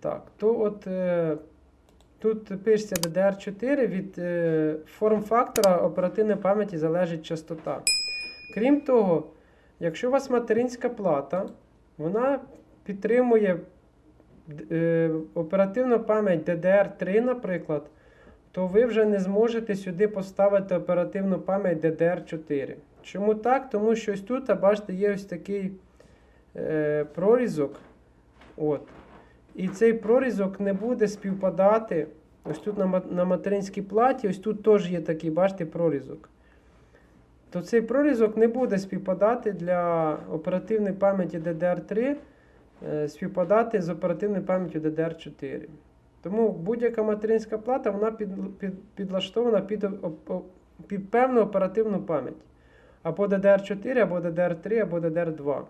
Так, то от е, тут пишеться DDR4 від е, форм-фактора оперативної пам'яті залежить частота. Крім того, якщо у вас материнська плата, вона підтримує е, оперативну пам'ять DDR3, наприклад, то ви вже не зможете сюди поставити оперативну пам'ять DDR4. Чому так? Тому що ось тут, бачите, є ось такий е, прорізок. От. І цей прорізок не буде співпадати. Ось тут на, материнській платі, ось тут теж є такий, бачите, прорізок. То цей прорізок не буде співпадати для оперативної пам'яті DDR3, е, співпадати з оперативною пам'яттю DDR4. Тому будь-яка материнська плата вона під, під, підлаштована під, під певну оперативну пам'ять. Або DDR4, або DDR3, або DDR2.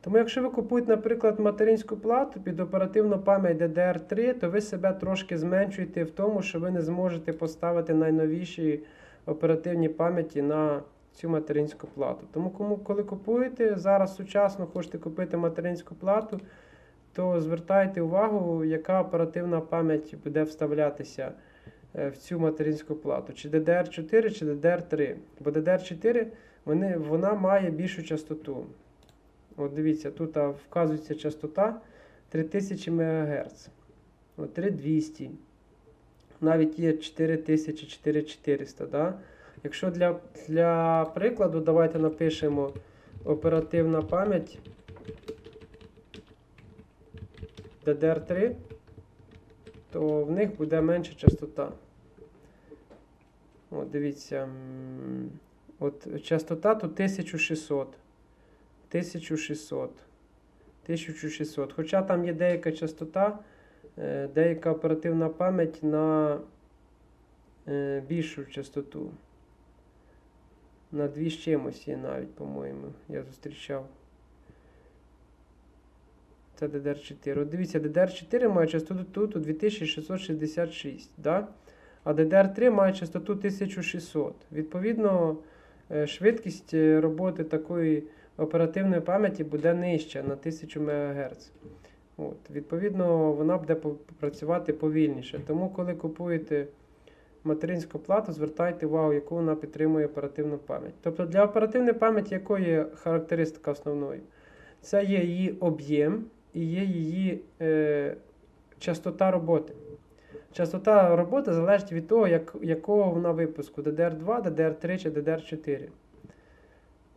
Тому, якщо ви купуєте, наприклад, материнську плату під оперативну пам'ять DDR3, то ви себе трошки зменшуєте в тому, що ви не зможете поставити найновіші оперативні пам'яті на цю материнську плату. Тому, кому, коли купуєте зараз сучасно хочете купити материнську плату, то звертайте увагу, яка оперативна пам'ять буде вставлятися е, в цю материнську плату. Чи DDR4, чи DDR3. Бо DDR4 вони, вона має більшу частоту. От дивіться, тут вказується частота 3000 МГц. От 3200. Навіть є 4000, 4400. Да? Якщо для, для прикладу, давайте напишемо оперативна пам'ять DDR3, то в них буде менша частота. От дивіться. От частота тут 1600. 1600. 1600. Хоча там є деяка частота, е, деяка оперативна пам'ять на е, більшу частоту. На дві з чимось є навіть, по-моєму, я зустрічав. Це DDR4. От дивіться, DDR4 має частоту тут у 2666, да? а DDR3 має частоту 1600. Відповідно, е, швидкість роботи такої оперативної пам'яті буде нижча на 1000 МГц. От, відповідно, вона буде працювати повільніше. Тому, коли купуєте материнську плату, звертайте увагу, яку вона підтримує оперативну пам'ять. Тобто для оперативної пам'яті якої є характеристика основною? Це є її об'єм і є її е, частота роботи. Частота роботи залежить від того, як, якого вона випуску DDR2, DDR3 чи DDR4.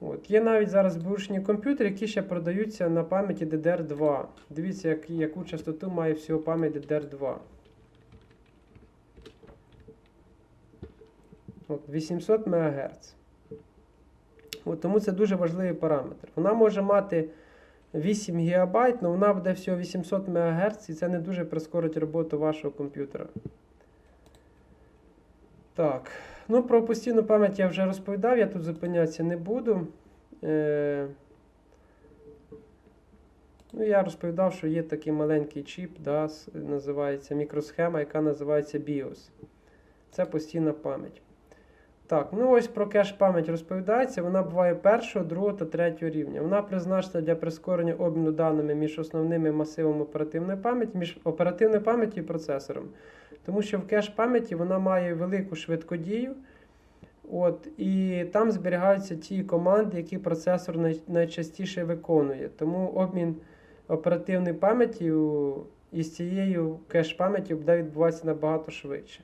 От. Є навіть зараз бушні комп'ютери, які ще продаються на пам'яті DDR2. Дивіться, як, яку частоту має всього пам'ять DDR2. От, 800 МГц. От, тому це дуже важливий параметр. Вона може мати 8 ГБ, але вона буде всього 800 МГц, і це не дуже прискорить роботу вашого комп'ютера. Так. Ну, про постійну пам'ять я вже розповідав, я тут зупинятися не буду. Е... Ну, я розповідав, що є такий маленький чіп, да, називається мікросхема, яка називається BIOS. Це постійна пам'ять. Так, ну ось про кеш пам'ять розповідається. Вона буває першого, другого та третього рівня. Вона призначена для прискорення обміну даними між основними масивами оперативної пам'яті, між оперативною пам'яттю і процесором. Тому що в кеш пам'яті вона має велику швидкодію. От, і там зберігаються ті команди, які процесор най- найчастіше виконує. Тому обмін оперативної пам'яті із цією кеш пам'яттю буде відбуватися набагато швидше.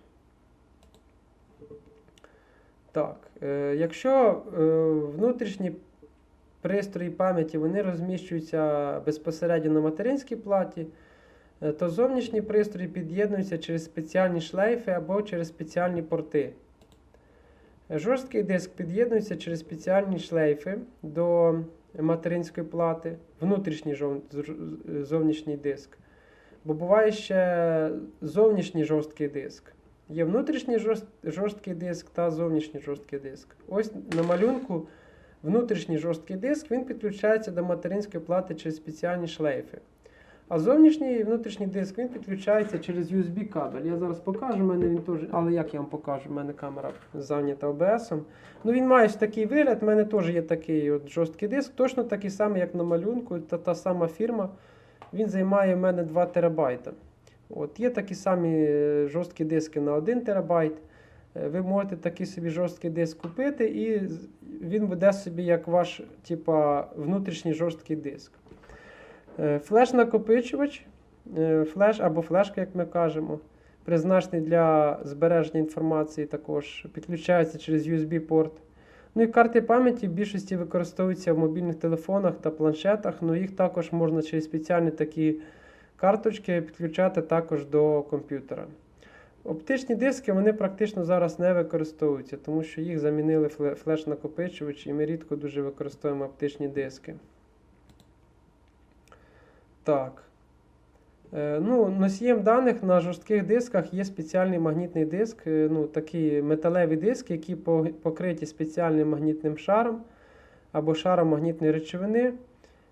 Так, е, якщо е, внутрішні пристрої пам'яті вони розміщуються безпосередньо на материнській платі, то зовнішні пристрої під'єднуються через спеціальні шлейфи або через спеціальні порти. Е, Жорсткий диск під'єднується через спеціальні шлейфи до материнської плати, внутрішній жов- зовнішній диск. Бо буває ще зовнішній жорсткий диск. Є внутрішній жорст- жорсткий диск та зовнішній жорсткий диск. Ось на малюнку внутрішній жорсткий диск він підключається до материнської плати через спеціальні шлейфи. А зовнішній і внутрішній диск він підключається через USB кабель. Я зараз покажу, мене він теж. Але як я вам покажу? У мене камера зайнята OBS. Ну він має такий вигляд, в мене теж є такий от жорсткий диск, точно такий самий, як на малюнку, та та сама фірма. Він займає в мене 2 терабайта. От Є такі самі е, жорсткі диски на 1 терабайт. Е, Ви можете такий собі жорсткий диск купити, і він буде собі як ваш типа, внутрішній жорсткий диск. Е, Флеш-накопичувач, е, флеш або флешка, як ми кажемо, призначений для збереження інформації, також підключається через USB-порт. Ну і карти пам'яті в більшості використовуються в мобільних телефонах та планшетах, ну їх також можна через спеціальні такі карточки підключати також до комп'ютера. Оптичні диски вони практично зараз не використовуються, тому що їх замінили флеш-накопичувачі, і ми рідко дуже використовуємо оптичні диски. Так. Е, Ну, носієм даних на жорстких дисках є спеціальний магнітний диск, е, ну, такі металеві диски, які покриті спеціальним магнітним шаром або шаром магнітної речовини.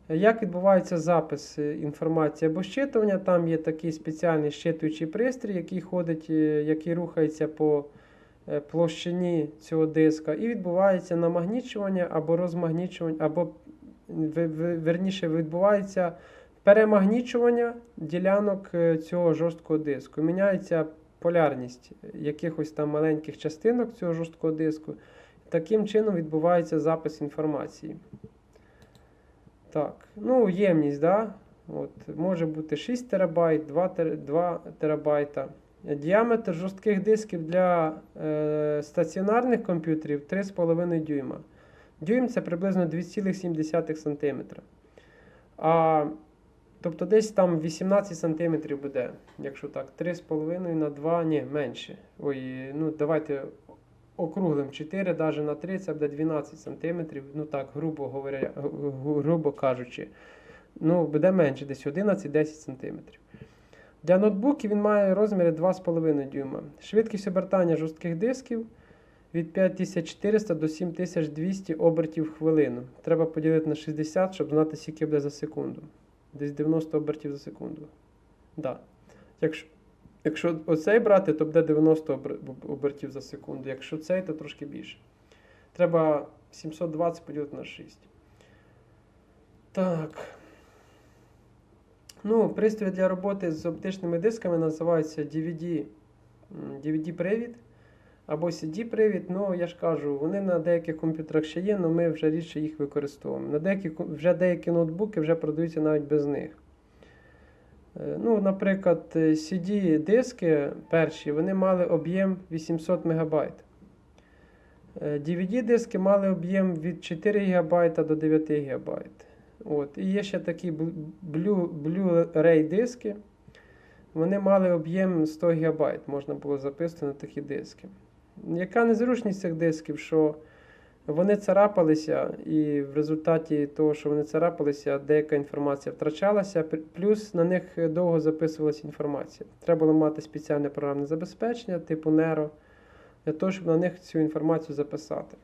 Як відбувається запис е, інформації або щитування? Там є такий спеціальний щитуючий пристрій, який ходить, який рухається по площині цього диска, і відбувається намагнічування або розмагнічування, або верніше відбувається перемагнічування ділянок е, цього жорсткого диску. Міняється полярність якихось там маленьких частинок цього жорсткого диску. Таким чином відбувається запис інформації. Так, ну, ємність, да? От, може бути 6 терабайт, 2, тер, 2 терабайта. Діаметр жорстких дисків для е, стаціонарних комп'ютерів 3,5 дюйма. Дюйм це приблизно 2,7 см. А, тобто десь там 18 см буде, якщо так, 3,5 на 2, ні, менше. Ой, ну давайте округлим 4 навіть на 3, це буде 12 см. Ну так, грубо говоря, гру- гру- грубо кажучи. Ну, буде менше, десь 11-10 см. Для ноутбуків він має розміри 2,5 дюйма. Швидкість обертання жорстких дисків від 5400 до 7200 обертів в хвилину. Треба поділити на 60, щоб знати, скільки буде за секунду. Десь 90 обертів за секунду. Да. Якщо, якщо оцей брати, то буде 90 обертів за секунду. Якщо цей, то трошки більше. Треба 720 поділити на 6. Так. Ну, пристрої для роботи з оптичними дисками називаються DVD, або CD-привід. Ну, я ж кажу, вони на деяких комп'ютерах ще є, але ми вже рідше їх використовуємо. На деякі, вже деякі ноутбуки вже продаються навіть без них. Е, Ну, наприклад, е, CD-диски перші вони мали об'єм 800 МБ. DVD-диски мали об'єм від 4 ГБ до 9 ГБ. От. І є ще такі Blu-ray диски. Вони мали об'єм 100 ГБ, можна було записувати на такі диски. Яка незручність цих дисків, що вони царапалися, і в результаті того, що вони царапалися, деяка інформація втрачалася, плюс на них довго записувалася інформація. Треба було мати спеціальне програмне забезпечення, типу Nero, для того, щоб на них цю інформацію записати.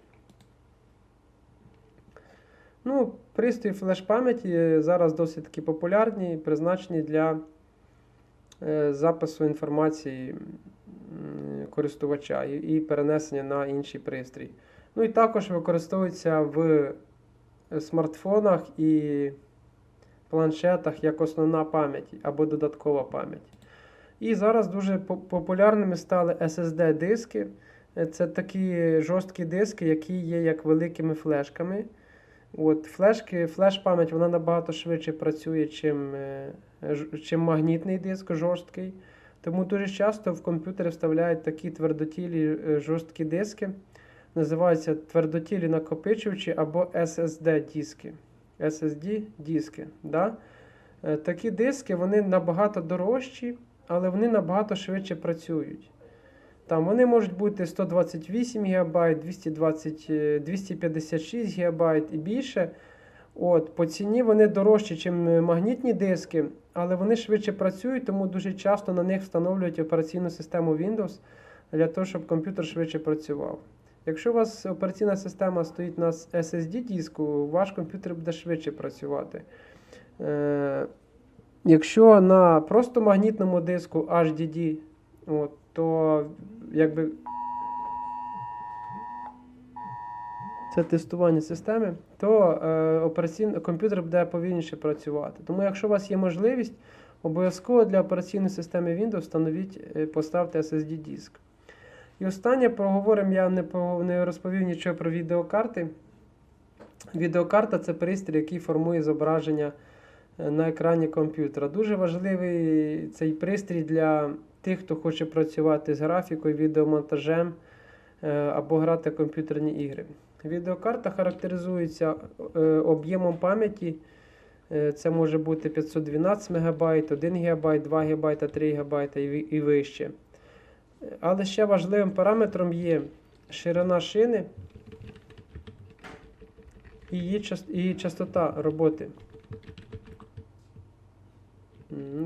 Ну, пристрої флеш-пам'яті зараз досить таки популярні, призначені для е, запису інформації користувача і, перенесення на інший пристрій. Ну і також використовується в смартфонах і планшетах як основна пам'ять або додаткова пам'ять. І зараз дуже популярними стали SSD-диски. Е, Це такі жорсткі диски, які є як великими флешками. От, флешки, флеш-пам'ять вона набагато швидше працює, чим, е, чим магнітний диск жорсткий. Тому дуже часто в комп'ютери вставляють такі твердотілі е, жорсткі диски. Називаються твердотілі накопичувачі або SSD-диски. SSD-диски. Да? Е, Такі диски вони набагато дорожчі, але вони набагато швидше працюють. Там вони можуть бути 128 ГБ, 220, е, 256 ГБ і більше. От, по ціні вони дорожчі, ніж магнітні диски, але вони швидше працюють, тому дуже часто на них встановлюють операційну систему Windows для того, щоб комп'ютер швидше працював. Якщо у вас операційна система стоїть на SSD-диску, ваш комп'ютер буде швидше працювати. Е, якщо на просто магнітному диску HDD, от, то якби це тестування системи, то е, операційний комп'ютер буде повільніше працювати. Тому, якщо у вас є можливість, Обов'язково для операційної системи Windows встановіть, е, поставте SSD диск. І останнє проговоримо, я не, не розповів нічого про відеокарти. Відеокарта це пристрій, який формує зображення е, на екрані комп'ютера. Дуже важливий цей пристрій для тих, хто хоче працювати з графікою, відеомонтажем е, або грати комп'ютерні ігри. Відеокарта характеризується е, об'ємом пам'яті. Е, Це може бути 512 МБ, 1 ГБ, 2 ГБ, 3 ГБ і вище. Але ще важливим параметром є ширина шини і її частота роботи.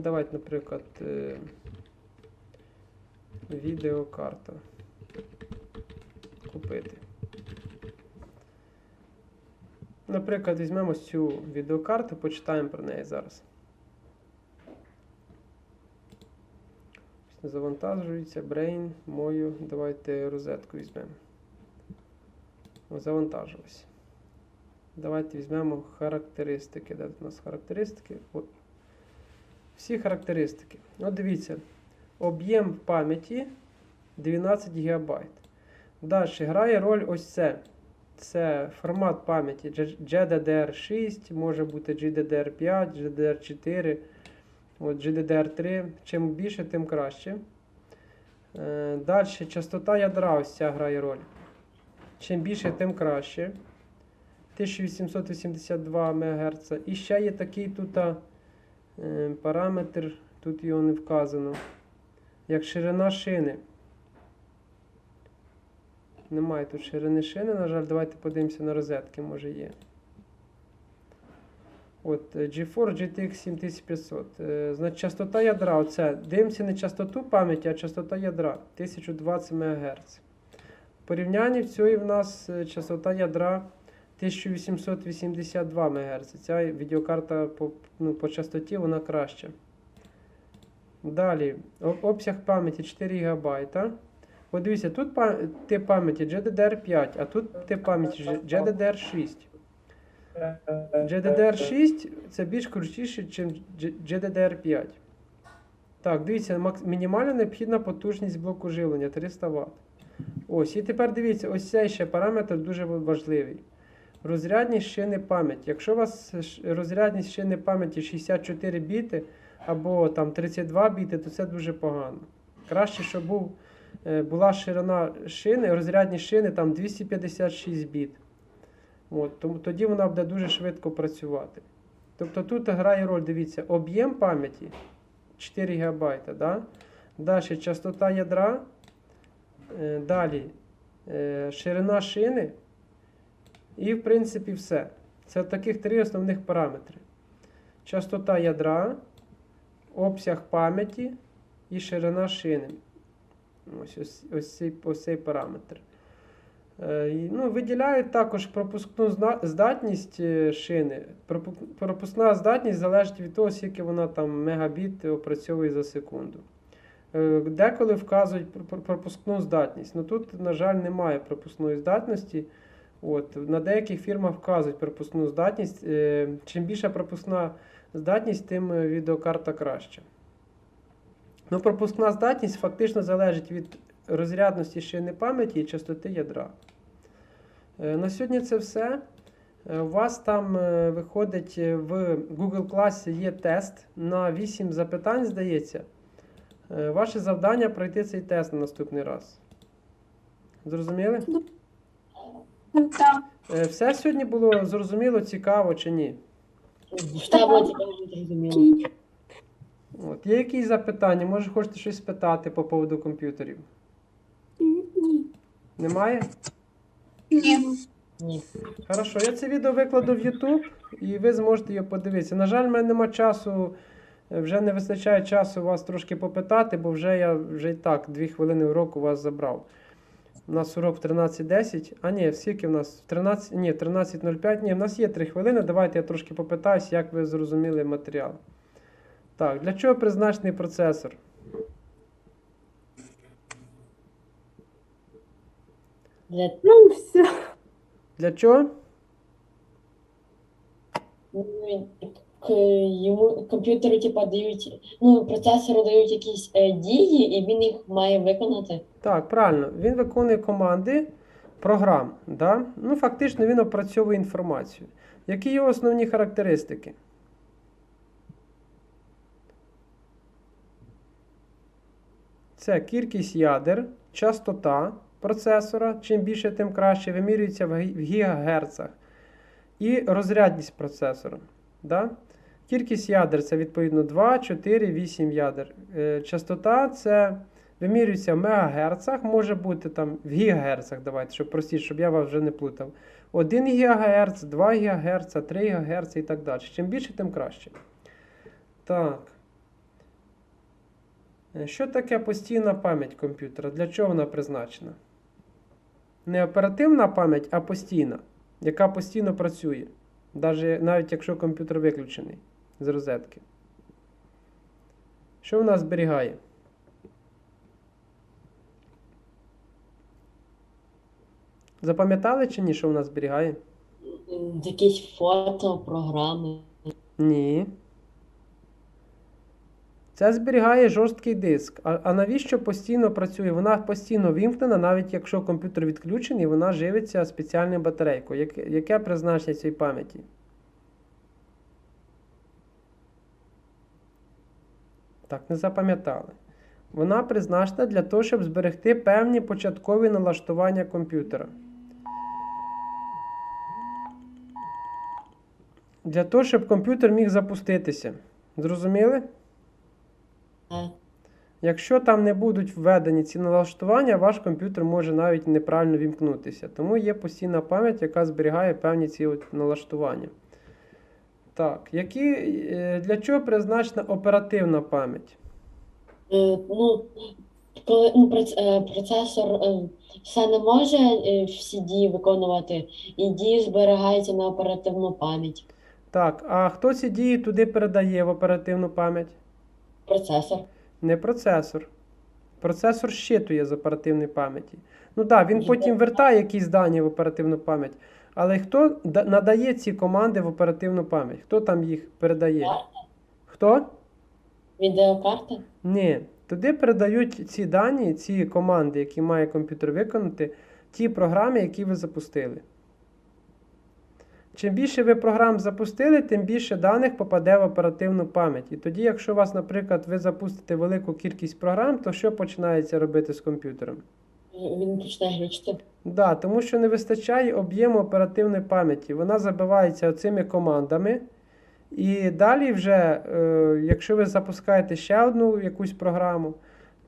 Давайте, наприклад, е, відеокарта. Купити. Наприклад, візьмемо цю відеокарту, почитаємо про неї зараз. Завантажується, Brain, мою. Давайте розетку візьмемо. Завантажилось. Давайте візьмемо характеристики. Де тут у нас характеристики? От. Всі характеристики. От дивіться. Об'єм пам'яті 12 ГБ. Далі грає роль ось це. Це формат пам'яті GDDR6, може бути GDDR5, GDDR4, от GDDR3. Чим більше, тим краще. Е, Далі частота ядра ось ця грає роль. Чим більше, тим краще. 1882 МГц. І ще є такий тут е, параметр, тут його не вказано. Як ширина шини. Немає тут ширини шини, на жаль, давайте подивимося на розетки, може є. От, GeForce GTX 7500. Е, Значить, частота ядра, оце. Дивимося не частоту пам'яті, а частота ядра 1020 МГц. В порівнянні в цієї в нас е, частота ядра 1882 МГц. Ця відеокарта по, ну, по частоті вона краща. Далі, обсяг пам'яті 4 ГБ. От дивіться, тут тип пам'яті GDDR5, а тут тип пам'яті GDDR6. GDDR6 це більш крутіше, ніж GDDR5. Так, дивіться, мінімальна необхідна потужність блоку живлення 300 Вт. Ось, і тепер дивіться, ось цей ще параметр дуже важливий. Розрядність шини пам'яті. Якщо у вас розрядність шини пам'яті 64 біти або там 32 біти, то це дуже погано. Краще, щоб був, була ширина шини, розрядність шини там 256 біт. От, тому, тоді вона буде дуже швидко працювати. Тобто тут грає роль, дивіться, об'єм пам'яті 4 ГБ. Да? Далі частота ядра. Е, Далі е, ширина шини. І, в принципі, все. Це таких три основних параметри: частота ядра, обсяг пам'яті і ширина шини. Ось, ось, ось, цей, ось цей параметр. Е, ну, виділяють також пропускну здатність е, шини. Пропу- Пропускна здатність залежить від того, скільки вона там мегабіт опрацьовує за секунду. Е, Деколи вказують про- про- пропускну здатність. Ну тут, на жаль, немає пропускної здатності. От, на деяких фірмах вказують пропускну здатність. Чим більша пропускна здатність, тим відеокарта краще. Ну, пропускна здатність фактично залежить від розрядності шини пам'яті і частоти ядра. Е, На сьогодні це все. Е, У вас там е, виходить в Google класі є тест на 8 запитань, здається. Ваше завдання пройти цей тест на наступний раз. Зрозуміли? Так. Е, Все сьогодні було зрозуміло, цікаво чи ні? В таблиці дуже зрозуміло. От. Є якісь запитання? Може, хочете щось спитати по поводу комп'ютерів? Ні. Немає? Ні. Ні. Хорошо, я це відео викладу в YouTube і ви зможете його подивитися. На жаль, в мене нема часу, е, вже не вистачає часу вас трошки попитати, бо вже я вже і так дві хвилини уроку вас забрав. У нас урок в 13.10. А ні, скільки в нас? В 13, ні, 13.05. Ні, в нас є 3 хвилини. Давайте я трошки попитаюсь, як ви зрозуміли матеріал. Так, для чого призначений процесор? Для, Ну, все. Для чого? ну, йому комп'ютеру типа дають, ну, процесору дають якісь е, дії, і він їх має виконати. Так, правильно. Він виконує команди програм. Да? Ну, фактично він опрацьовує інформацію. Які його основні характеристики? Це кількість ядер, частота процесора, чим більше, тим краще, вимірюється в гі- гігагерцах. І розрядність процесора. Да? Кількість ядер це відповідно 2, 4, 8 ядер. Е, Частота це вимірюється в мегагерцах, може бути там в гігагерцах, давайте, щоб простіше, щоб я вас вже не плутав. 1 ГГц, 2 ГГц, 3 ГГц і так далі. Чим більше, тим краще. Так. Е, Що таке постійна пам'ять комп'ютера? Для чого вона призначена? Не оперативна пам'ять, а постійна, яка постійно працює. Навіть якщо комп'ютер виключений з розетки. Що вона зберігає? Запам'ятали чи ні, що вона зберігає? Якісь фото, програми. Ні. Це зберігає жорсткий диск. А, а навіщо постійно працює? Вона постійно вімкнена, навіть якщо комп'ютер відключений, вона живиться спеціальною батарейкою. Яке, яке призначення цієї пам'яті? Так, не запам'ятали. Вона призначена для того, щоб зберегти певні початкові налаштування комп'ютера. Для того, щоб комп'ютер міг запуститися. Зрозуміли? Якщо там не будуть введені ці налаштування, ваш комп'ютер може навіть неправильно вімкнутися. Тому є постійна пам'ять, яка зберігає певні ці от налаштування. Так, які, е, для чого призначена оперативна пам'ять? Е, Ну, коли ну, е, процесор все не може всі дії виконувати, і дії зберігаються на оперативну пам'ять. Так, а хто ці дії туди передає в оперативну пам'ять? Процесор. Не процесор. Процесор щитує з оперативної пам'яті. Ну так, він потім вертає якісь дані в оперативну пам'ять. Але хто надає ці команди в оперативну пам'ять? Хто там їх передає? Карта. Хто? Відеокарта. Ні. Туди передають ці дані, ці команди, які має комп'ютер виконати, ті програми, які ви запустили. Чим більше ви програм запустили, тим більше даних попаде в оперативну пам'ять. І тоді, якщо у вас, наприклад, ви запустите велику кількість програм, то що починається робити з комп'ютером? Він почне глючити. Да, тому що не вистачає об'єму оперативної пам'яті. Вона забивається оцими командами. І далі, вже, е, якщо ви запускаєте ще одну якусь програму,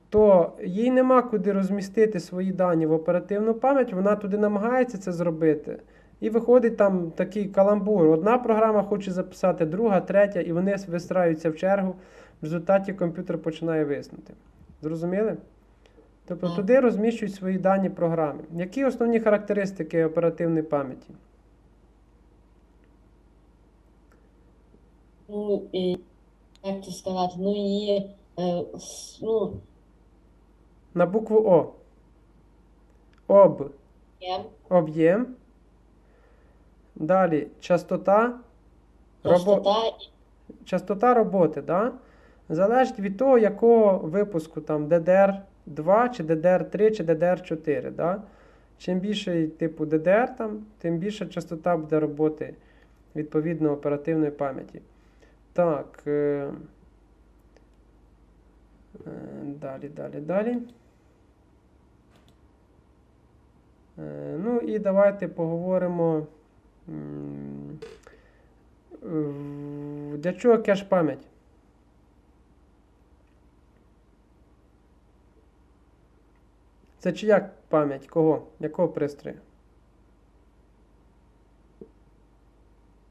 то їй нема куди розмістити свої дані в оперативну пам'ять, вона туди намагається це зробити. І виходить там такий каламбур. Одна програма хоче записати, друга, третя, і вони вистраюються в чергу. В результаті комп'ютер починає виснути. Зрозуміли? Тобто Так. туди розміщують свої дані програми. Які основні характеристики оперативної пам'яті? Ну, і, як це сказати, ну, її, е, ну, На букву О. Об. є Об'єм. Далі частота. Робо... частота Частота роботи, да? залежить від того, якого випуску там DDR2 чи DDR3 чи DDR4. Да? Чим більше типу DDR, там, тим більша частота буде роботи відповідно оперативної пам'яті. Так. Е... е, Далі, далі, далі. Е, Ну і давайте поговоримо. Для чого кеш пам'ять? Це чия пам'ять? Кого? Якого пристрою?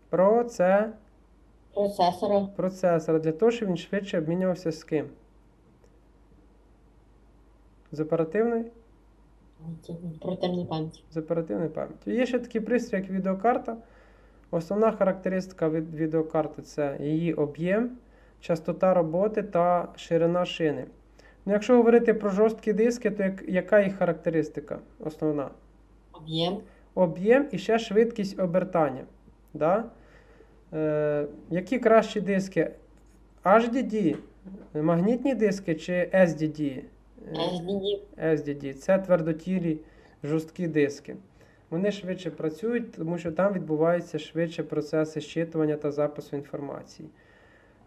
Про це процесора. процесор. Для того, щоб він швидше обмінювався з ким? З оперативною? Противні пам'яті. з оперативною пам'яттю. Є ще такий пристрій, як відеокарта. Основна характеристика від відеокарти це її об'єм, частота роботи та ширина шини. Ну, якщо говорити про жорсткі диски, то як, яка їх характеристика основна? Об'єм. Об'єм і ще швидкість обертання. Да? Е, які кращі диски? HDD, магнітні диски чи SDD? Е, SDD. SDD. Це твердотілі жорсткі диски. Вони швидше працюють, тому що там відбуваються швидше процеси щитування та запису інформації.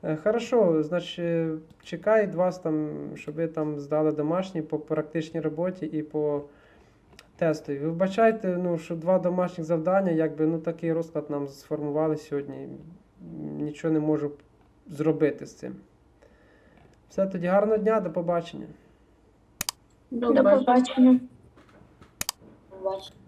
Е, Хорошо, значить, е, чекаю вас, там, щоб ви там здали домашні по практичній роботі і по тестові. Вибачайте, ну, що два домашніх завдання, якби ну, такий розклад нам сформували сьогодні. Нічого не можу зробити з цим. Все, тоді гарного дня, до побачення. До побачення. Бачите.